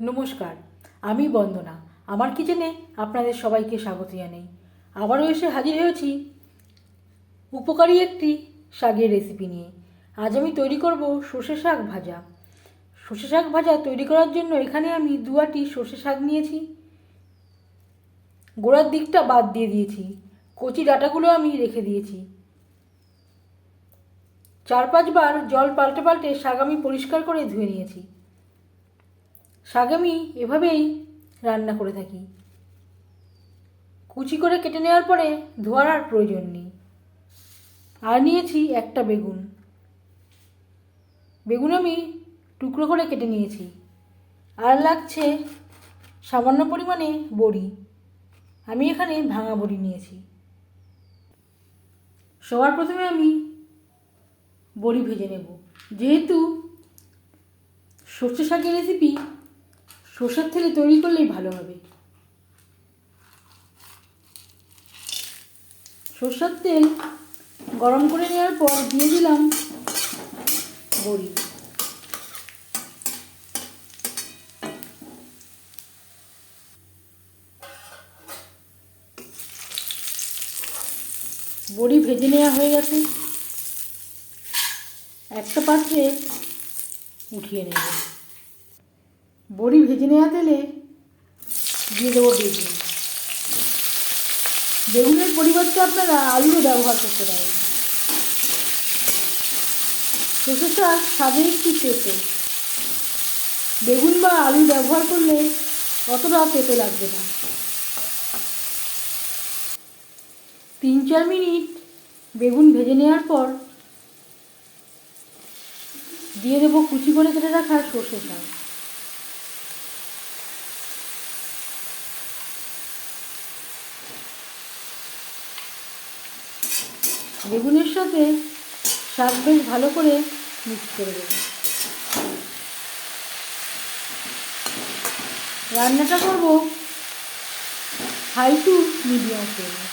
নমস্কার, আমি বন্দনা। আমার কিচেনে আপনাদের সবাইকে স্বাগত জানাই। আবারও এসে হাজির হয়েছি উপকারী একটি শাকের রেসিপি নিয়ে। আজ আমি তৈরি করব সর্ষে শাক ভাজা। সর্ষে শাক ভাজা তৈরি করার জন্য এখানে আমি দুয়াটি সর্ষে শাক নিয়েছি। গোড়ার দিকটা বাদ দিয়ে দিয়েছি। কচি ডাঁটাগুলো আমি রেখে দিয়েছি। চার পাঁচবার জল পাল্টে পাল্টে শাক আমি পরিষ্কার করে ধুয়ে নিয়েছি। শাক আমি এভাবেই রান্না করে থাকি। কুচি করে কেটে নেওয়ার পরে ধোয়ার আর প্রয়োজন নেই। আর নিয়েছি একটা বেগুন। বেগুন আমি টুকরো করে কেটে নিয়েছি। আর লাগছে সামান্য পরিমাণে বড়ি। আমি এখানে ভাঙা বড়ি নিয়েছি। সবার প্রথমে আমি বড়ি ভেজে নেব। যেহেতু সর্ষে শাকের রেসিপি সর্ষের তেলে তৈরি করলেই ভালো হবে। সর্ষের তেল গরম করে নেওয়ার পর দিয়ে দিলাম বড়ি। বড়ি ভেজে নেওয়া হয়ে গেছে। একটা পাত্রে উঠিয়ে নেব। বড়ি ভেজে নেওয়া তেলে দিয়ে দেবো বেগুন। বেগুনের পরিবর্তে আপনারা আলুও ব্যবহার করতে পারেন। শাক স্বাদে একটু তেতো বেগুন বা আলু ব্যবহার করলে অতটা তেতো লাগবে না। তিন চার মিনিট বেগুন ভেজে নেওয়ার পর দিয়ে দেবো কুচি করে কেটে রাখা সর্ষে শাক। বেগুনের সাথে শাক বেশ ভালো করে মিক্স করে দেবো। রান্নাটা করব হাই টু মিডিয়াম ফ্লেমে।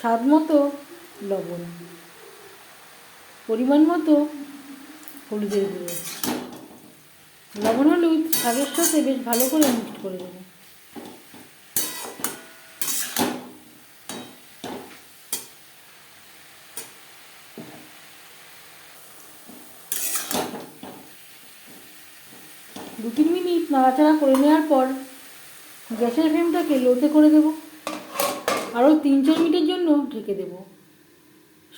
স্বাদ মতো লবণ, পরিমাণ মতো হলুদের গুঁড়ো। লবণ হলুদ শাকের সাথে বেশ ভালো করে মিক্সড করে দেবো দু তিন মিনিট নাড়াচাড়া করে নেওয়ার পর গ্যাসের ফ্লেমটাকে লোতে করে দেব। আরও তিন চার মিনিটের জন্য ঢেকে দেব।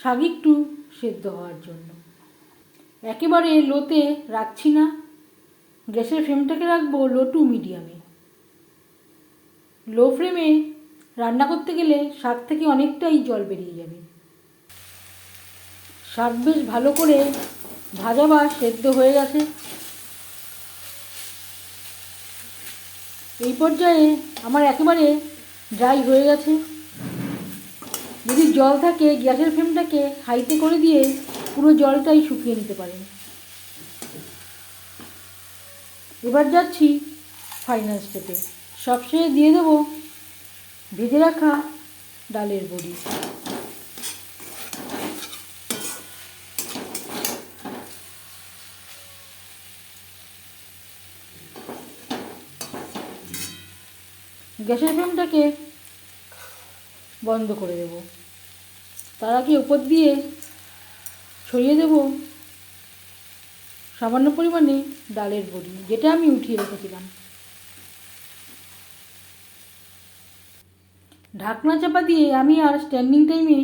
শাক একটু সেদ্ধ হওয়ার জন্য। একেবারে লোতে রাখছি না। গ্যাসের ফ্লেমটাকে রাখব লো টু মিডিয়ামে। লো ফ্লেমে রান্না করতে গেলে শাক থেকে অনেকটাই জল বেরিয়ে যাবে। শাক বেশ ভালো করে ভাজা বা সেদ্ধ হয়ে গেছে। এই পর্যায়ে আমার একেবারে ড্রাই হয়ে গেছে। যদি জল থাকে, গ্যাসের ফ্লেমটাকে হাইতে করে দিয়ে পুরো জলটাই শুকিয়ে নিতে পারেন এবার যাচ্ছি ফাইনাল স্টেপে সবশেষে দিয়ে দেব ভেজে রাখা ডালের বড়ি। গ্যাসের ফ্লেমটাকে বন্ধ করে দেব। তার আগে উপর দিয়ে ছড়িয়ে দেব সামান্য পরিমাণে ডালের বড়ি, যেটা আমি উঠিয়ে রেখেছিলাম। ঢাকনা চাপা দিয়ে আমি আর স্ট্যান্ডিং টাইমে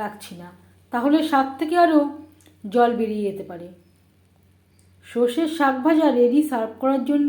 রাখছি না, তাহলে শাক থেকে আরও জল বেরিয়ে যেতে পারে। সর্ষের শাক ভাজা রেডি সার্ভ করার জন্য